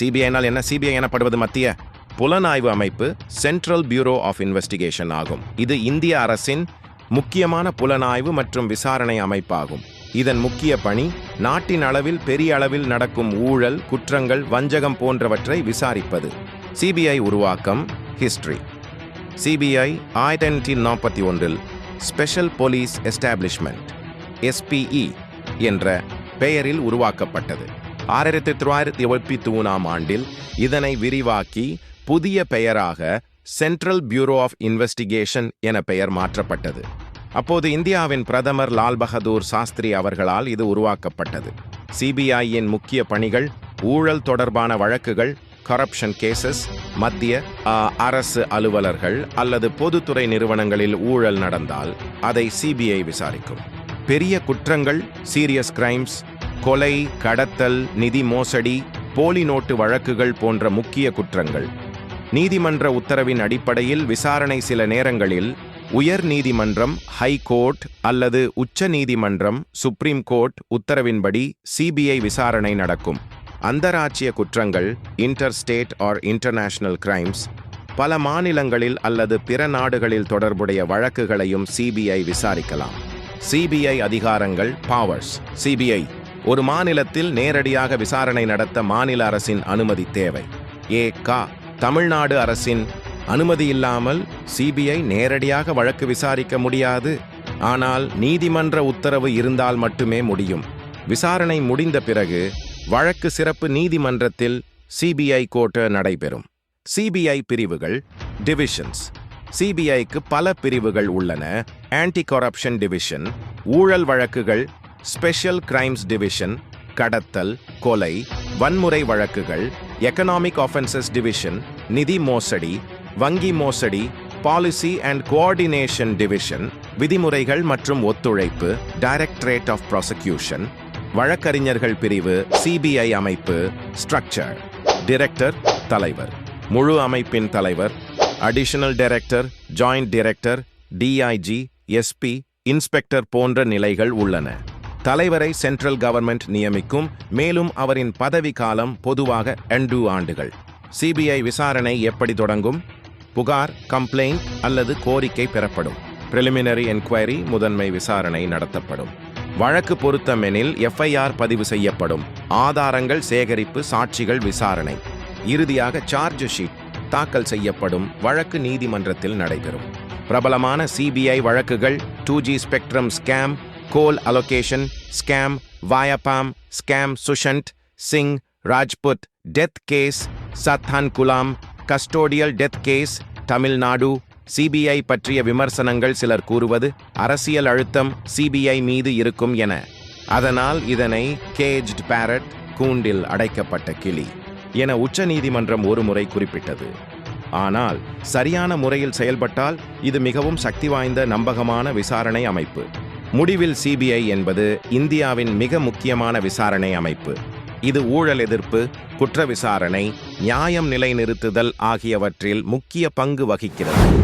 சிபிஐனால் என்ன? சிபிஐ எனப்படுவது மத்திய புலனாய்வு அமைப்பு சென்ட்ரல் பியூரோ ஆஃப் இன்வெஸ்டிகேஷன் ஆகும். இது இந்திய அரசின் முக்கியமான புலனாய்வு மற்றும் விசாரணை அமைப்பாகும். இதன் முக்கிய பணி நாட்டின் அளவில் பெரிய அளவில் நடக்கும் ஊழல் குற்றங்கள் வஞ்சகம் போன்றவற்றை விசாரிப்பது. சிபிஐ உருவாக்கம் ஹிஸ்டரி சிபிஐ ஆயிரத்தி நாற்பத்தி ஒன்றில் ஸ்பெஷல் போலீஸ் எஸ்டாப்ளிஷ்மெண்ட் எஸ்பிஇ என்ற பெயரில் உருவாக்கப்பட்டது. ஆயிரத்தி தொள்ளாயிரத்தி எழுபத்தி மூணாம் ஆண்டில் இதனை விரிவாக்கி புதிய பெயராக சென்ட்ரல் பியூரோ ஆஃப் இன்வெஸ்டிகேஷன் என பெயர் மாற்றப்பட்டது. அப்போது இந்தியாவின் பிரதமர் லால் பகதூர் சாஸ்திரி அவர்களால் இது உருவாக்கப்பட்டது. சிபிஐயின் முக்கிய பணிகள் ஊழல் தொடர்பான வழக்குகள் கரப்ஷன் கேசஸ் மத்திய அரசு அலுவலர்கள் அல்லது பொதுத்துறை நிறுவனங்களில் ஊழல் நடந்தால் அதை சிபிஐ விசாரிக்கும். பெரிய குற்றங்கள் சீரியஸ் கிரைம்ஸ் கொலை கடத்தல் நிதி மோசடி போலி நோட்டு வழக்குகள் போன்ற முக்கிய குற்றங்கள். நீதிமன்ற உத்தரவின் அடிப்படையில் விசாரணை சில நேரங்களில் உயர் நீதிமன்றம் ஹை கோர்ட் அல்லது உச்ச நீதிமன்றம் சுப்ரீம் கோர்ட் உத்தரவின்படி சிபிஐ விசாரணை நடக்கும். அந்தராட்சிய குற்றங்கள் inter state or international crimes பல மாநிலங்களில் அல்லது பிற நாடுகளில் தொடர்புடைய வழக்குகளையும் சிபிஐ விசாரிக்கலாம். சிபிஐ அதிகாரங்கள் பவர்ஸ் சிபிஐ ஒரு மாநிலத்தில் நேரடியாக விசாரணை நடத்த மாநில அரசின் அனுமதி தேவை. ஏ. கா. தமிழ்நாடு அரசின் அனுமதி இல்லாமல் சிபிஐ நேரடியாக வழக்கு விசாரிக்க முடியாது. ஆனால் நீதிமன்ற உத்தரவு இருந்தால் மட்டுமே முடியும். விசாரணை முடிந்த பிறகு வழக்கு சிறப்பு நீதிமன்றத்தில் சிபிஐ கோர்ட்டு நடைபெறும். சிபிஐ பிரிவுகள் டிவிஷன்ஸ். சிபிஐக்கு பல பிரிவுகள் உள்ளன. ஆன்டி கரப்ஷன் டிவிஷன் ஊழல் வழக்குகள் ஸ்பெஷல் கிரைம்ஸ் டிவிஷன் கடத்தல் கொலை வன்முறை வழக்குகள் எக்கனாமிக் ஆஃபென்சஸ் டிவிஷன் நிதி மோசடி வங்கி மோசடி பாலிசி அண்ட் கோஆர்டினேஷன் டிவிஷன் விதிமுறைகள் மற்றும் ஒத்துழைப்பு டைரக்டரேட் ஆஃப் ப்ராசிக்யூஷன் வழக்கறிஞர்கள் பிரிவு சிபிஐ அமைப்பு ஸ்ட்ரக்சர் டிரெக்டர் தலைவர். முழு அமைப்பின் தலைவர் additional director joint director DIG SP inspector போன்ற நிலைகள் உள்ளன. தலைவரை சென்ட்ரல் கவர்மெண்ட் நியமிக்கும் மேலும் அவரின் பதவி காலம் பொதுவாக ரெண்டு ஆண்டுகள். சிபிஐ விசாரணை எப்படி தொடங்கும்? புகார் கம்ப்ளைண்ட் அல்லது கோரிக்கை பெறப்படும். பிரிலிமினரி என்கொயரி முதன்மை விசாரணை நடத்தப்படும். வழக்கு பொருத்தமெனில் எஃப்ஐஆர் பதிவு செய்யப்படும். ஆதாரங்கள் சேகரிப்பு சாட்சிகள் விசாரணை. இறுதியாக சார்ஜ் ஷீட் தாக்கல் செய்யப்படும். வழக்கு நீதிமன்றத்தில் நடைபெறும். பிரபலமான சிபிஐ வழக்குகள் two G spectrum scam coal allocation scam Vyapam scam Sushant Singh Rajput death case Sathankulam custodial death case Tamil Nadu CBI பற்றிய விமர்சனங்கள் சிலர் கூறுவது அரசியல் அழுத்தம் சிபிஐ மீது இருக்கும் என. அதனால் இதனை கேஜ்ட் பேரட் கூண்டில் அடைக்கப்பட்ட கிளி என உச்சநீதிமன்றம் ஒருமுறை குறிப்பிட்டது. ஆனால் சரியான முறையில் செயல்பட்டால் இது மிகவும் சக்தி வாய்ந்த நம்பகமான விசாரணை அமைப்பு. முடிவில் சிபிஐ என்பது இந்தியாவின் மிக முக்கியமான விசாரணை அமைப்பு. இது ஊழல் எதிர்ப்பு குற்ற விசாரணை நியாயம் நிலைநிறுத்துதல் ஆகியவற்றில் முக்கிய பங்கு வகிக்கிறது.